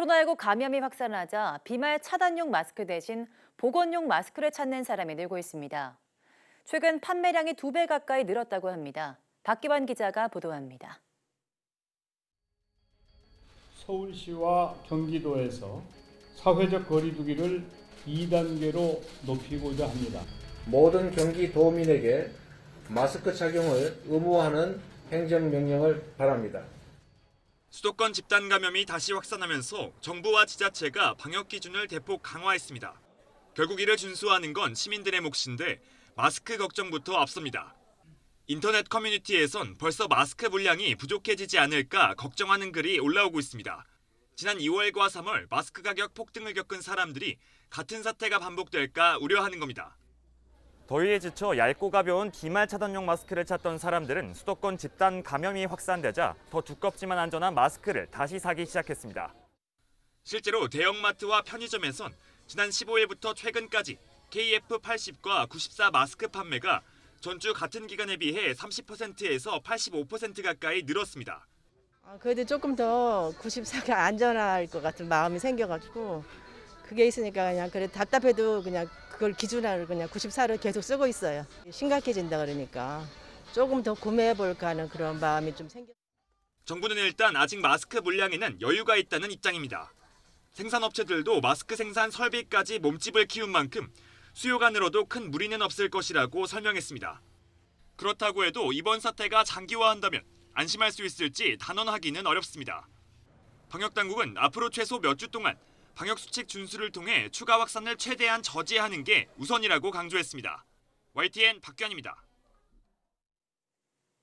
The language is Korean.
코로나19 감염이 확산하자 비말 차단용 마스크 대신 보건용 마스크를 찾는 사람이 늘고 있습니다. 최근 판매량이 두 배 가까이 늘었다고 합니다. 박기환 기자가 보도합니다. 서울시와 경기도에서 사회적 거리두기를 2단계로 높이고자 합니다. 모든 경기도민에게 마스크 착용을 의무화하는 행정명령을 바랍니다. 수도권 집단 감염이 다시 확산하면서 정부와 지자체가 방역 기준을 대폭 강화했습니다. 결국 이를 준수하는 건 시민들의 몫인데 마스크 걱정부터 앞섭니다. 인터넷 커뮤니티에선 벌써 마스크 물량이 부족해지지 않을까 걱정하는 글이 올라오고 있습니다. 지난 2월과 3월 마스크 가격 폭등을 겪은 사람들이 같은 사태가 반복될까 우려하는 겁니다. 더위에 지쳐 얇고 가벼운 비말 차단용 마스크를 찾던 사람들은 수도권 집단 감염이 확산되자 더 두껍지만 안전한 마스크를 다시 사기 시작했습니다. 실제로 대형마트와 편의점에선 지난 15일부터 최근까지 KF80과 94 마스크 판매가 전주 같은 기간에 비해 30%에서 85% 가까이 늘었습니다. 아, 그래도 조금 더 94가 안전할 것 같은 마음이 생겨가지고 그게 있으니까 그냥 그래 답답해도 그냥 그걸 기준으로 그냥 94를 계속 쓰고 있어요. 심각해진다 그러니까 조금 더 구매해 볼까 하는 그런 마음이 좀 생겨. 정부는 일단 아직 마스크 물량에는 여유가 있다는 입장입니다. 생산업체들도 마스크 생산 설비까지 몸집을 키운 만큼 수요가 늘어도 큰 무리는 없을 것이라고 설명했습니다. 그렇다고 해도 이번 사태가 장기화한다면 안심할 수 있을지 단언하기는 어렵습니다. 방역 당국은 앞으로 최소 몇 주 동안 방역 수칙 준수를 통해 추가 확산을 최대한 저지하는 게 우선이라고 강조했습니다. YTN 박규환입니다.